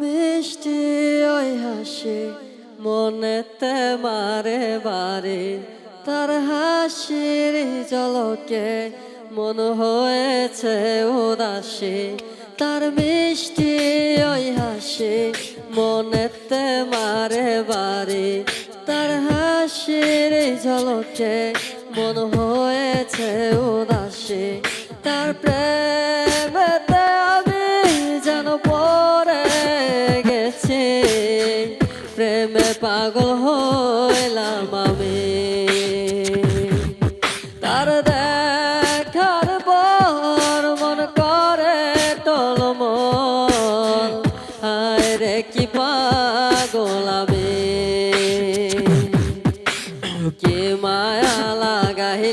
মিষ্টি ওই হাসি, মনেতে মারে বারে তার হাসির জলকে মন হয়েছে উদাসী। তার মিষ্টি ওই হাসি, মনেতে মারে বারে তার হাসির ঝলকে মন হয়েছে উদাসী। তার প্রেমেতে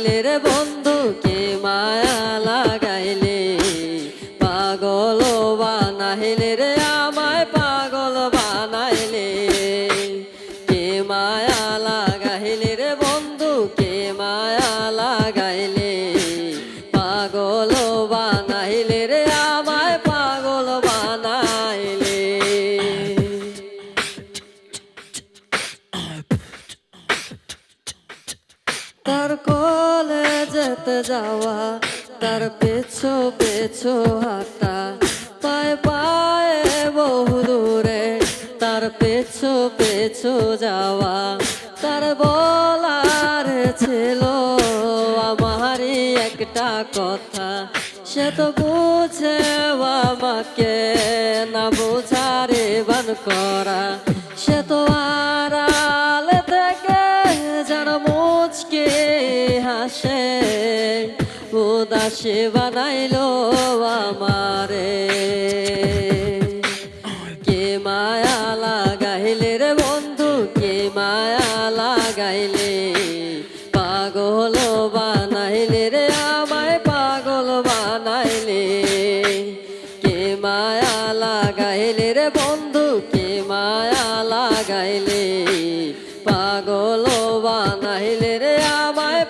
লাগাইলে বন্ধুকে মায়া লাগাইলে পাগল বানাইলে রে। কলে যেতে যাওয়া, তার পেছো পেছো হাঁটা। পায়ে পায়ে বহু দূরে, তার পেছো পেছো যাওয়া। তার বলার ছিল আমারই একটা কথা, সে তো বুঝে আমাকে না বোঝারে বান করা। হাসে উদাসী বানাইলো আমারে। কে মায়া লাগাইলে রে বন্ধু, কে মায়া লাগাইলে? পাগল বানাইলে রে, আমায় পাগল বানাইলে। কে মায়া লাগাইলে রে বন্ধু, কে মায়া লাগাইলে? পাগল বানাইলে রে, আমায়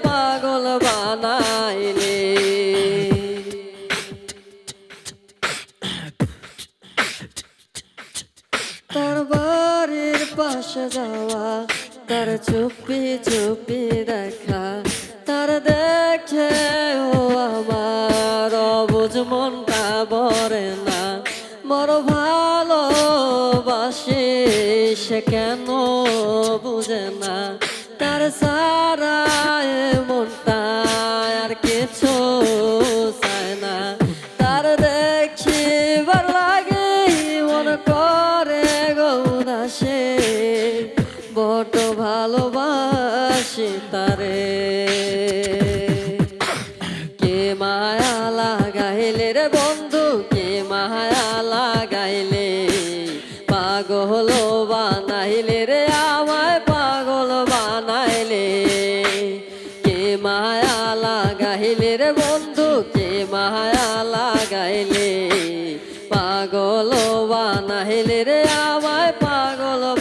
পাশে যাওয়া, তার চুপি চুপি দেখা, তার দেখে ও আমার অবুজ মনটা বরে না। মর ভালোবাসি সে কেন বুঝে না। তার সারা তারে। কে মায়া লাগাইলে রে বন্ধু, কে মায়া লাগাইলে? পাগল বানাইলে রে আমায়, পাগল বানাইলে। কে মায়া লাগাইলে রে বন্ধু, কে মায়া লাগাইলে? পাগল বানাইলে রে আমায়, পাগল